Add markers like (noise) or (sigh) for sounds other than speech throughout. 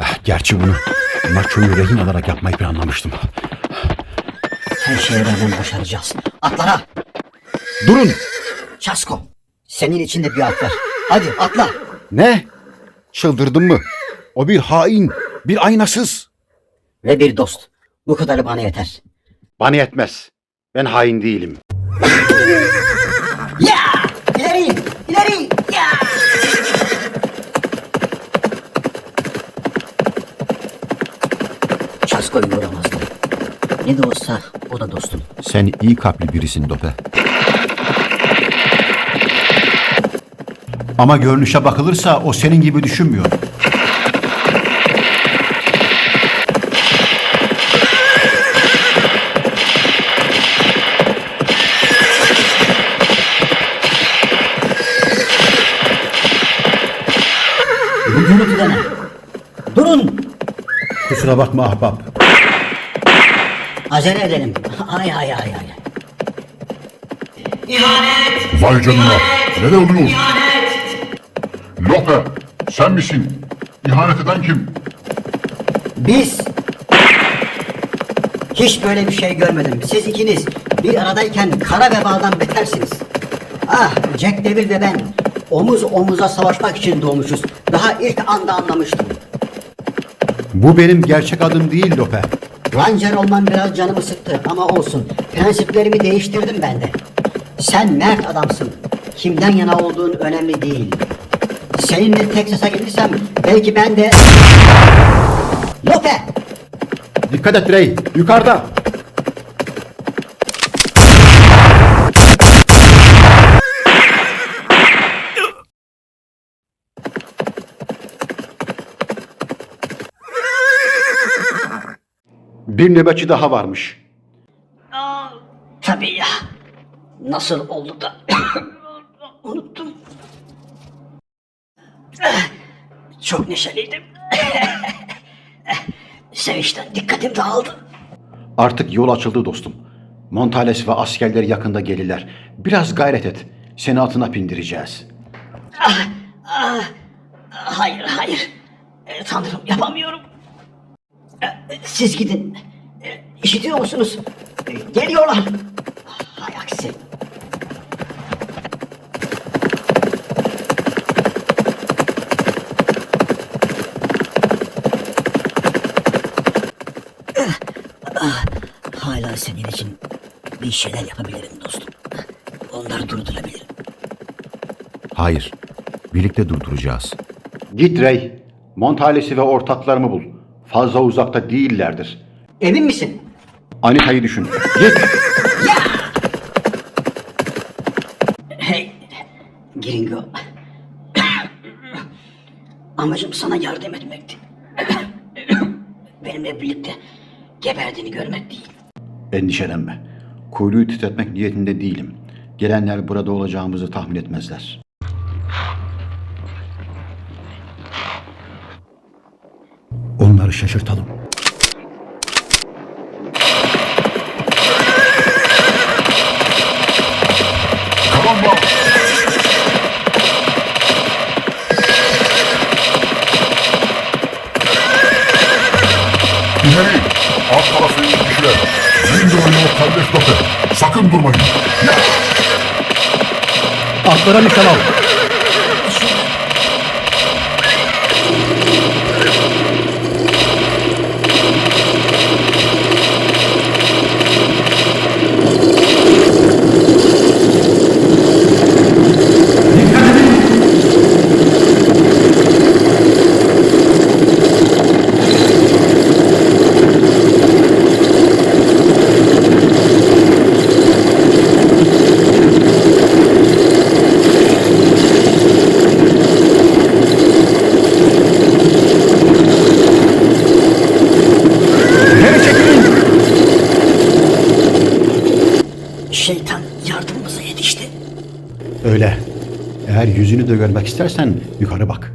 Ah, Gerçi bunu maçoyu rehin alarak yapmayı planlamıştım. Her şeye rağmen başaracağız. Atlara! Durun! Çasko! Senin için de bir at var. Hadi atla! Ne? Çıldırdın mı? O bir hain, bir aynasız. Ve bir dost. Bu kadarı bana yeter. Bana yetmez. Ben hain değilim. (laughs) Ya! İleri! İleri! Ya! Çasko'yu vuramazdım. Ne de olsa o da dostum. Sen iyi kalpli birisin Dope. Ama görünüşe bakılırsa o senin gibi düşünmüyor. Kusura bakma ahbap. Acele edelim. Ay ay ay ay. Vay canına. Neler oluyor? Lope. Sen misin? İhanet eden kim? Biz hiç böyle bir şey görmedim. Siz ikiniz bir aradayken kara vebadan betersiniz. Ah Jack Devil ve ben omuz omuza savaşmak için doğmuşuz. Daha ilk anda anlamıştım. Bu benim gerçek adım değil Lope. Ranger olman biraz canımı sıktı ama olsun. Prensiplerimi değiştirdim ben de. Sen mert adamsın. Kimden yana olduğun önemli değil. Seninle Texas'a gelirsem belki ben de... Lope! Dikkat et Ray, yukarıda. Bir nöbetçi daha varmış. Aa, tabii ya. Nasıl oldu da (coughs) unuttum. Çok neşeliydim. (coughs) Sevinçten dikkatim dağıldı. Artık yol açıldı dostum. Montales ve askerleri yakında gelirler. Biraz gayret et. Seni atına bindireceğiz. Hayır, hayır. E, Tanrım yapamıyorum. Siz gidin. İşitiyor musunuz? Geliyorlar. Hay aksi. Hala senin için bir şeyler yapabilirim dostum. Onları durdurabilirim. Hayır. Birlikte durduracağız. Git Ray. Montales'i ve ortaklarımı bul. Fazla uzakta değillerdir. Emin misin? Anita'yı düşün. Git. Hey, Gringo. Amacım sana yardım etmekti. Benimle birlikte geberdiğini görmek değil. Endişelenme. Kuyruğu titretmek niyetinde değilim. Gelenler burada olacağımızı tahmin etmezler. Şaşırtalım. İleri. Alt tarafı kişiler. Ringo oynuyor kardeş Lope. Sakın durmayın. Ya. Atlara nişan al. Eğer yüzünü de görmek istersen yukarı bak.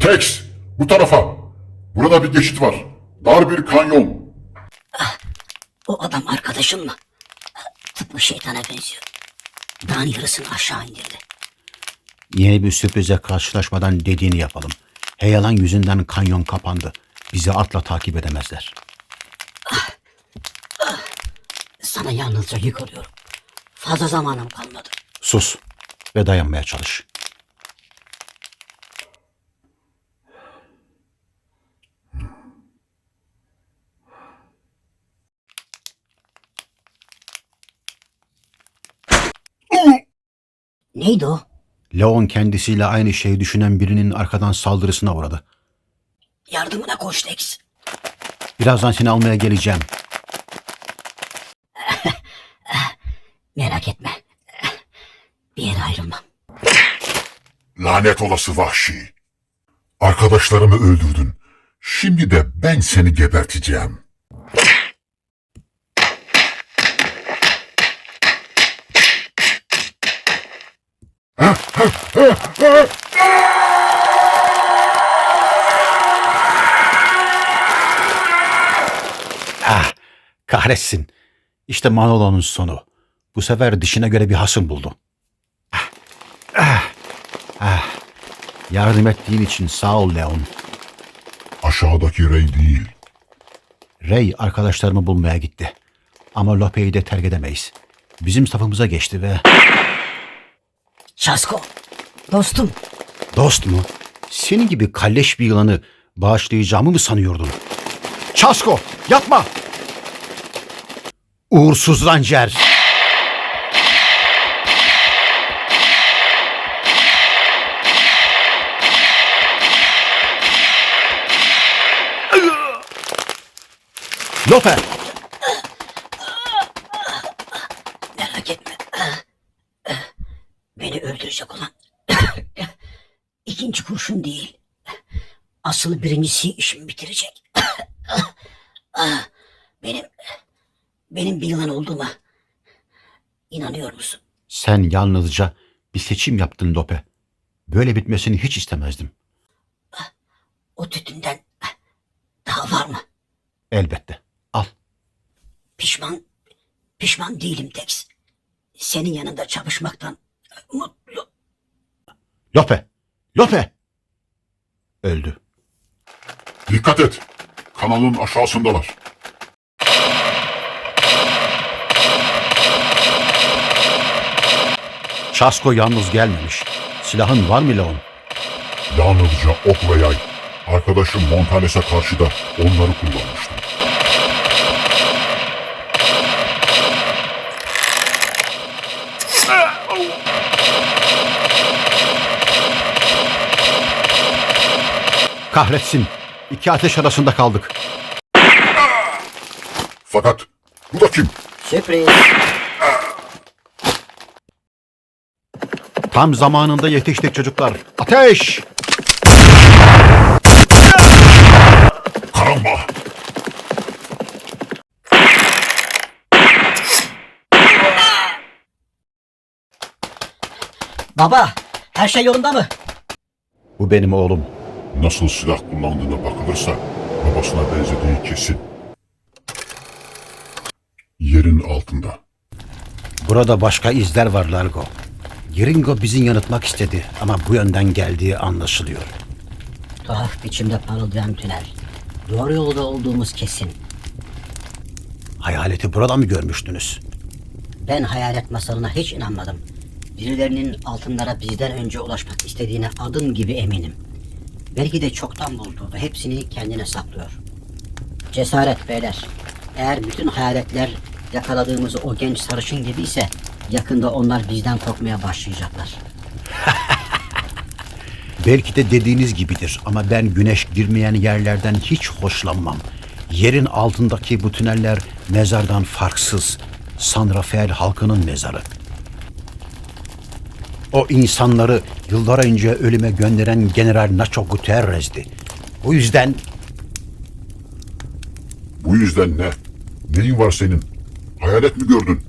Tex. Bu tarafa. Burada bir geçit var. Dar bir kanyon. O adam arkadaşın mı? Tıpkı şeytana benziyor. dağın yarısını aşağı indirdi. Yeni bir sürprize karşılaşmadan dediğini yapalım. Heyelan yüzünden kanyon kapandı. Bizi atla takip edemezler. Sana yalnızca yük oluyorum. Fazla zamanım kalmadı. Sus ve dayanmaya çalış. Neydi o? Leon kendisiyle aynı şeyi düşünen birinin arkadan saldırısına uğradı. Yardımına koş Tex. Birazdan seni almaya geleceğim. (laughs) Merak etme. Bir yere ayrılmam. Lanet olası vahşi. Arkadaşlarımı öldürdün. Şimdi de ben seni geberteceğim. Ah, kahretsin. İşte Manolo'nun sonu. Bu sefer dişine göre bir hasım buldu. Ah, ah, ah. Yardım ettiğin için sağ ol Leon. Aşağıdaki rey değil. Ray arkadaşlarımı bulmaya gitti. Ama Lope'yi de terk edemeyiz. Bizim safımıza geçti ve... Şasko. Dostum. Dost mu? Senin gibi kalleş bir yılanı bağışlayacağımı mı sanıyordun? Çasko yapma! Uğursuz Ranger! Lope! Merak etme. Beni öldürecek olan ikinci kurşun değil. Asıl birincisi işimi bitirecek. benim benim bir yılan olduğuma inanıyor musun? Sen yalnızca bir seçim yaptın Lope. Böyle bitmesini hiç istemezdim. O tütünden daha var mı? Elbette. Al. Pişman pişman değilim Tex. Senin yanında çalışmaktan mutlu. Lope! Lope! Öldü. Dikkat et. Kanalın aşağısındalar. Çasko yalnız gelmemiş. Silahın var mı Leon? Yalnızca ok ve yay. Arkadaşım Montales'e karşı da onları kullanmıştım. Kahretsin. İki ateş arasında kaldık. Fakat bu da kim? Sürpriz. Tam zamanında yetiştik çocuklar. Ateş! Karamba! Baba her şey yolunda mı? Bu benim oğlum. Nasıl silah kullandığına bakılırsa babasına benzediği kesin. Yerin altında. Burada başka izler var Largo. Gringo bizi yanıltmak istedi ama bu yönden geldiği anlaşılıyor. Tuhaf biçimde parıldayan tünel. Doğru yolda olduğumuz kesin. Hayaleti burada mı görmüştünüz? Ben hayalet masalına hiç inanmadım. Birilerinin altınlara bizden önce ulaşmak istediğine adım gibi eminim. Belki de çoktan buldu ve hepsini kendine saklıyor. Cesaret beyler. Eğer bütün hayaletler yakaladığımız o genç sarışın gibi ise yakında onlar bizden korkmaya başlayacaklar. (laughs) Belki de dediğiniz gibidir ama ben güneş girmeyen yerlerden hiç hoşlanmam. Yerin altındaki bu tüneller mezardan farksız. San Rafael halkının mezarı. O insanları yıllar önce ölüme gönderen General Nacho Guterres'di. O yüzden Bu yüzden ne? Neyin var senin? Hayalet mi gördün?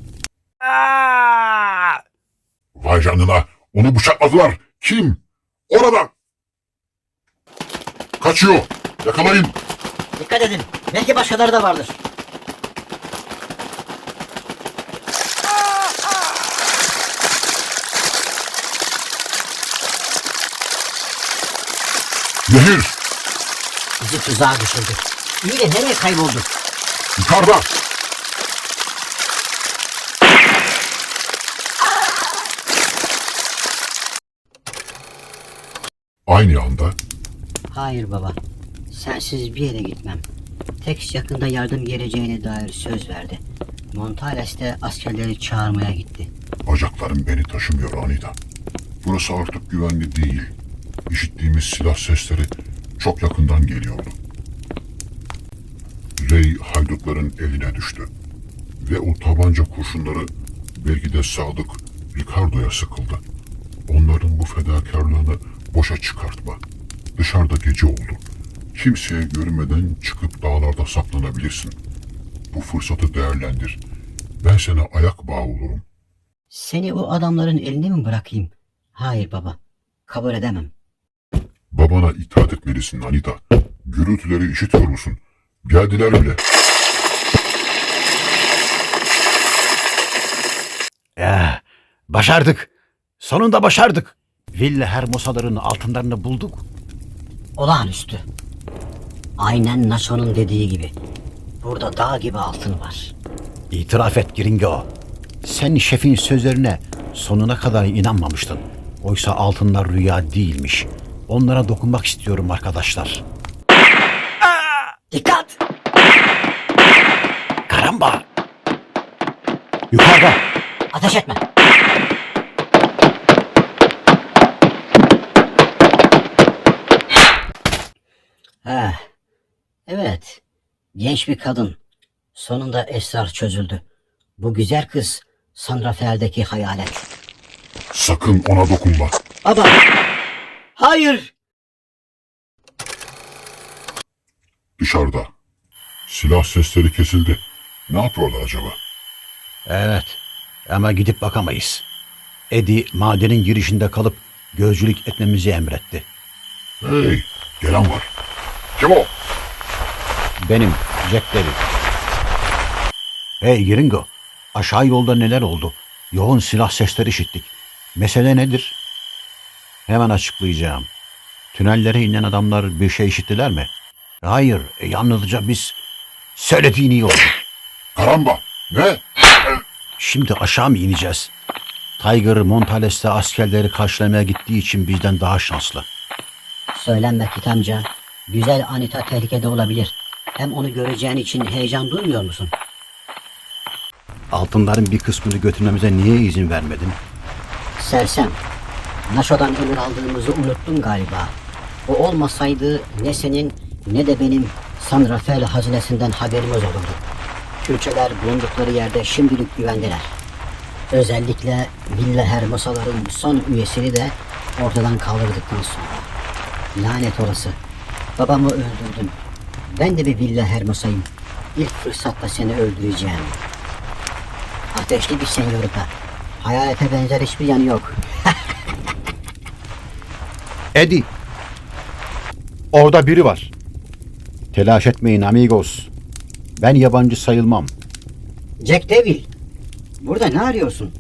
Vay canına! Onu bıçakladılar. Kim? Orada! Kaçıyor! Yakalayın! Dikkat edin. Belki başkaları da vardır. Nehir! Bizi tuzağa düşürdü. İyi de nereye kayboldu? Yukarıda! Aynı anda Hayır baba. Sensiz bir yere gitmem. Tex yakında yardım geleceğine dair söz verdi. Montales de askerleri çağırmaya gitti. bacaklarım beni taşımıyor Anida. Burası artık güvenli değil. İşittiğimiz silah sesleri çok yakından geliyordu. Ray haydutların eline düştü. Ve o tabanca kurşunları belki de sadık Ricardo'ya sıkıldı. Onların bu fedakarlığını boşa çıkartma. Dışarıda gece oldu. Kimseye görünmeden çıkıp dağlarda saklanabilirsin. Bu fırsatı değerlendir. Ben sana ayak bağı olurum. Seni o adamların eline mi bırakayım? Hayır baba. Kabul edemem. Babana itaat etmelisin Anita. Gürültüleri işitiyor musun? Geldiler bile. Ya, başardık. Sonunda başardık. Villa Hermosaların altınlarını bulduk. Olağanüstü. Aynen Nacho'nun dediği gibi. Burada dağ gibi altın var. İtiraf et Gringo. Sen şefin sözlerine sonuna kadar inanmamıştın. Oysa altınlar rüya değilmiş. Onlara dokunmak istiyorum arkadaşlar. Dikkat! Karamba! Yukarıda! Ateş etme. Ha, evet. Genç bir kadın. Sonunda esrar çözüldü. Bu güzel kız San Rafael'deki hayalet. Sakın ona dokunma. Baba! Hayır! Dışarıda. Silah sesleri kesildi. Ne yapıyorlar acaba? Evet ama gidip bakamayız. Eddie madenin girişinde kalıp gözcülük etmemizi emretti. Hey, gelen var. Kim o? Benim Jack David. Hey Gringo, aşağı yolda neler oldu? Yoğun silah sesleri işittik. Mesele nedir? Hemen açıklayacağım. Tünellere inen adamlar bir şey işittiler mi? Hayır, e, yalnızca biz söylediğin iyi oldu. Karamba. Ne? Şimdi aşağı mı ineceğiz? Tiger Montales'te askerleri karşılamaya gittiği için bizden daha şanslı. Söylenme Kit amca. Güzel Anita tehlikede olabilir. Hem onu göreceğin için heyecan duymuyor musun? Altınların bir kısmını götürmemize niye izin vermedin? Sersem. Naşo'dan emir aldığımızı unuttun galiba. O olmasaydı ne senin ne de benim San Rafael hazinesinden haberimiz olurdu. Külçeler bulundukları yerde şimdilik güvendeler. Özellikle Villa Hermosaların son üyesini de ortadan kaldırdıktan sonra. Lanet olası. Babamı öldürdün. Ben de bir Villa Hermosa'yım. İlk fırsatta seni öldüreceğim. Ateşli bir senyorita. Hayalete benzer hiçbir yanı yok. Eddie. Orada biri var. Telaş etmeyin amigos. Ben yabancı sayılmam. Jack Devil. Burada ne arıyorsun?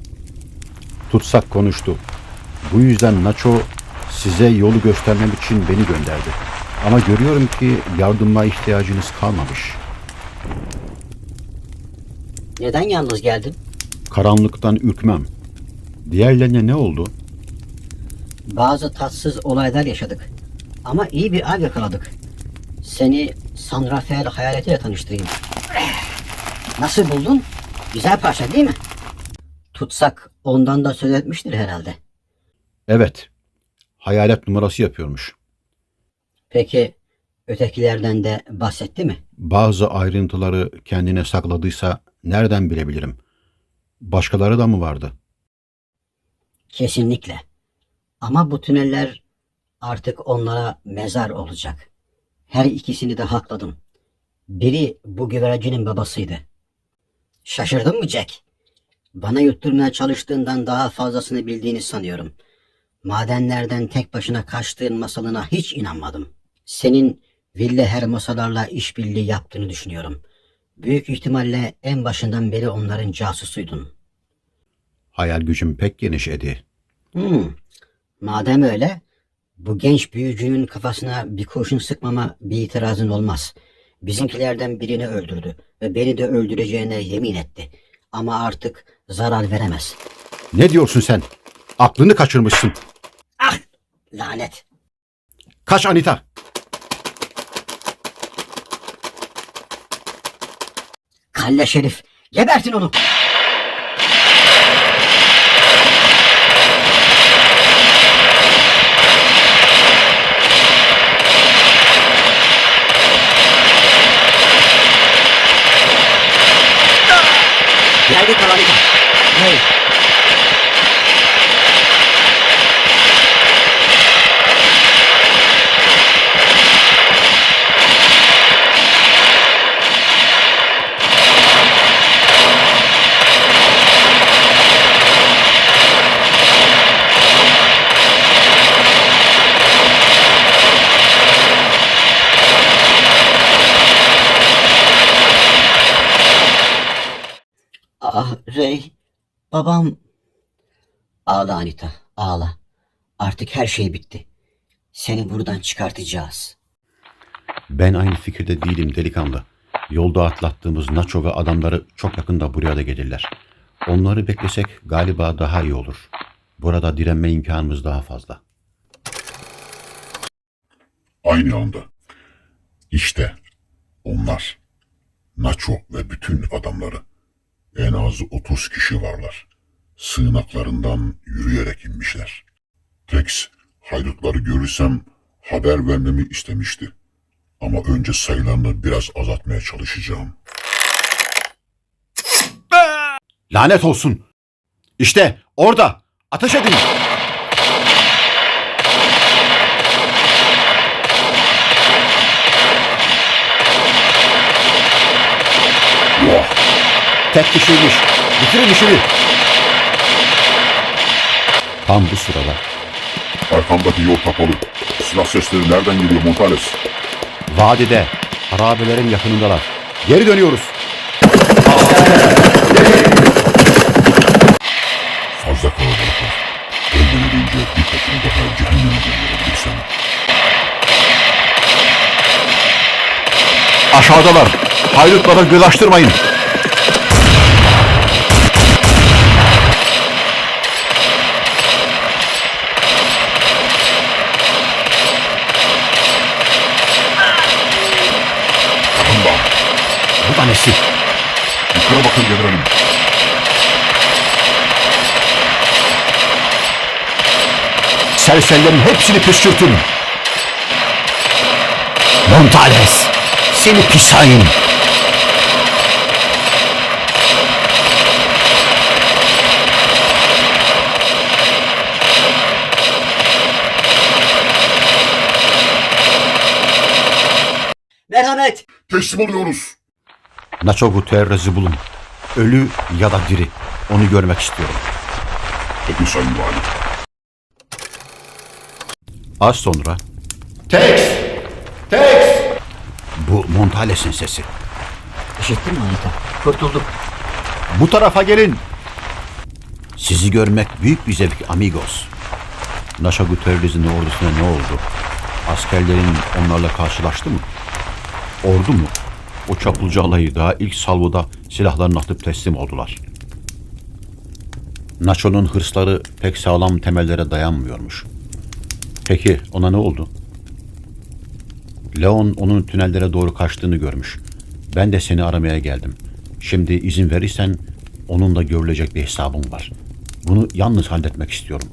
Tutsak konuştu. Bu yüzden Nacho size yolu göstermem için beni gönderdi. Ama görüyorum ki yardıma ihtiyacınız kalmamış. Neden yalnız geldin? Karanlıktan ürkmem. Diğerlerine ne oldu? Bazı tatsız olaylar yaşadık. Ama iyi bir av yakaladık. Seni San Rafael hayaletiyle tanıştırayım. Nasıl buldun? Güzel parça değil mi? Tutsak ondan da söz etmiştir herhalde. Evet. Hayalet numarası yapıyormuş. Peki ötekilerden de bahsetti mi? Bazı ayrıntıları kendine sakladıysa nereden bilebilirim? Başkaları da mı vardı? Kesinlikle. Ama bu tüneller artık onlara mezar olacak. Her ikisini de hakladım. Biri bu güvercinin babasıydı. Şaşırdın mı Jack? Bana yutturmaya çalıştığından daha fazlasını bildiğini sanıyorum. Madenlerden tek başına kaçtığın masalına hiç inanmadım. Senin Ville Hermosalarla işbirliği yaptığını düşünüyorum. Büyük ihtimalle en başından beri onların casusuydun. Hayal gücüm pek geniş Edi. Hmm. Madem öyle, Bu genç büyücünün kafasına bir kurşun sıkmama bir itirazın olmaz. Bizimkilerden birini öldürdü ve beni de öldüreceğine yemin etti. Ama artık zarar veremez. Ne diyorsun sen? Aklını kaçırmışsın. Ah! Lanet! Kaç Anita. Kalle şerif! Gebertin onu! Geldik harika. Hey! Ah Rey, babam. Ağla Anita, ağla. Artık her şey bitti. Seni buradan çıkartacağız. Ben aynı fikirde değilim delikanlı. Yolda atlattığımız Nacho ve adamları çok yakında buraya da gelirler. Onları beklesek galiba daha iyi olur. Burada direnme imkanımız daha fazla. Aynı anda. İşte onlar. Nacho ve bütün adamları. En az 30 kişi varlar. Sığınaklarından yürüyerek inmişler. Tex, haydutları görürsem haber vermemi istemişti. Ama önce sayılarını biraz azaltmaya çalışacağım. Lanet olsun. İşte orada. Ateş edin. Tek kişiymiş. Bitirin işini. Tam bu sırada Arkamdaki yol kapalı. Silah sesleri nereden geliyor Montales? vadide harabelerin yakınındalar. Geri dönüyoruz. Fazla kalabalıklar. Ölmeden önce bir takım daha cehenneme gönderebilirsem. Aşağıdalar. Haydutlara göz açtırmayın. Bu da nesi? Yukarı bakın generalım. Serserilerin hepsini püskürtün. Montales, seni pis hain. Merhamet! Teslim oluyoruz. Nacho Gutierrez'i bulun. Ölü ya da diri. Onu görmek istiyorum. Peki Sayın Vali. Az sonra... Tex! Tex! Bu Montales'in sesi. İşittin mi Anita? Kurtulduk. Bu tarafa gelin. Sizi görmek büyük bir zevk amigos. Naşa Gutierrez'in ordusuna ne oldu? Askerlerin onlarla karşılaştı mı? Ordu mu? O çapulcu alayı daha ilk salvoda silahlarını atıp teslim oldular. Nacho'nun hırsları pek sağlam temellere dayanmıyormuş. Peki ona ne oldu? Leon onun tünellere doğru kaçtığını görmüş. Ben de seni aramaya geldim. Şimdi izin verirsen onunla görülecek bir hesabım var. Bunu yalnız halletmek istiyorum.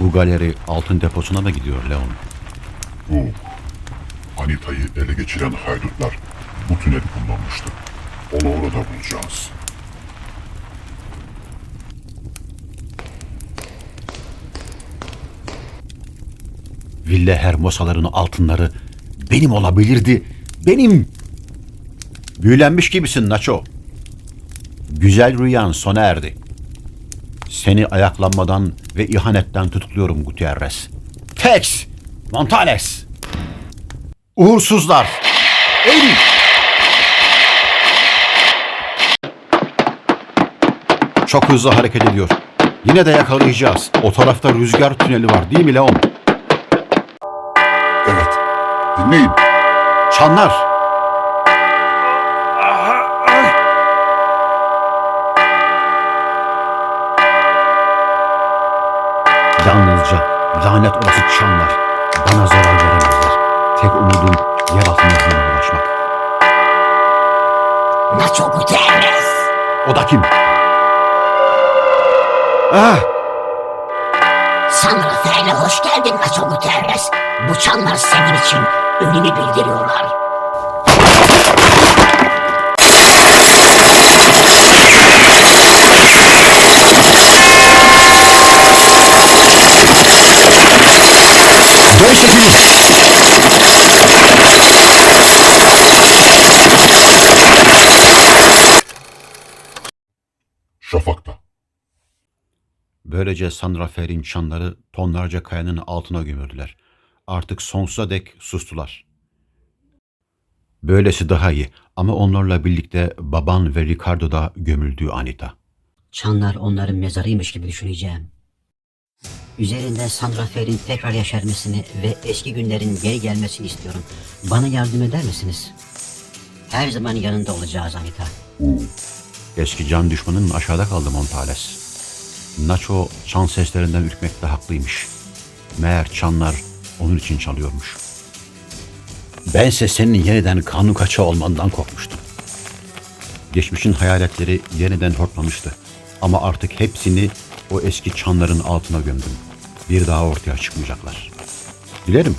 Bu galeri altın deposuna mı gidiyor Leon? Bu. Anita'yı ele geçiren haydutlar bu tüneli kullanmıştı. Onu orada bulacağız. Villa Hermosaların altınları benim olabilirdi. Benim. Büyülenmiş gibisin Nacho. Güzel rüyan sona erdi. Seni ayaklanmadan ve ihanetten tutukluyorum Gutierrez. Tex! Montales! Uğursuzlar! Eğilin! Çok hızlı hareket ediyor. Yine de yakalayacağız. O tarafta rüzgar tüneli var değil mi Leon? Evet. Dinleyin. Çanlar. Lanet olası çanlar bana zarar veremezler. Tek umudum yer altına ulaşmak. Nacho Gutierrez. O da kim? Ah! San Rafael'e hoş geldin Nacho Gutierrez. Bu çanlar senin için önünü bildiriyorlar. Böylece San Rafael'in çanları tonlarca kayanın altına gömüldüler. Artık sonsuza dek sustular. Böylesi daha iyi ama onlarla birlikte baban ve Ricardo da gömüldü Anita. Çanlar onların mezarıymış gibi düşüneceğim. Üzerinde San Rafael'in tekrar yaşarmasını ve eski günlerin geri gelmesini istiyorum. Bana yardım eder misiniz? Her zaman yanında olacağız Anita. Eski can düşmanın aşağıda kaldı Montales. Nacho çan seslerinden ürkmekte haklıymış. Meğer çanlar onun için çalıyormuş. Bense senin yeniden kanun kaçağı olmandan korkmuştum. Geçmişin hayaletleri yeniden hortlamıştı. Ama artık hepsini o eski çanların altına gömdüm. Bir daha ortaya çıkmayacaklar. Dilerim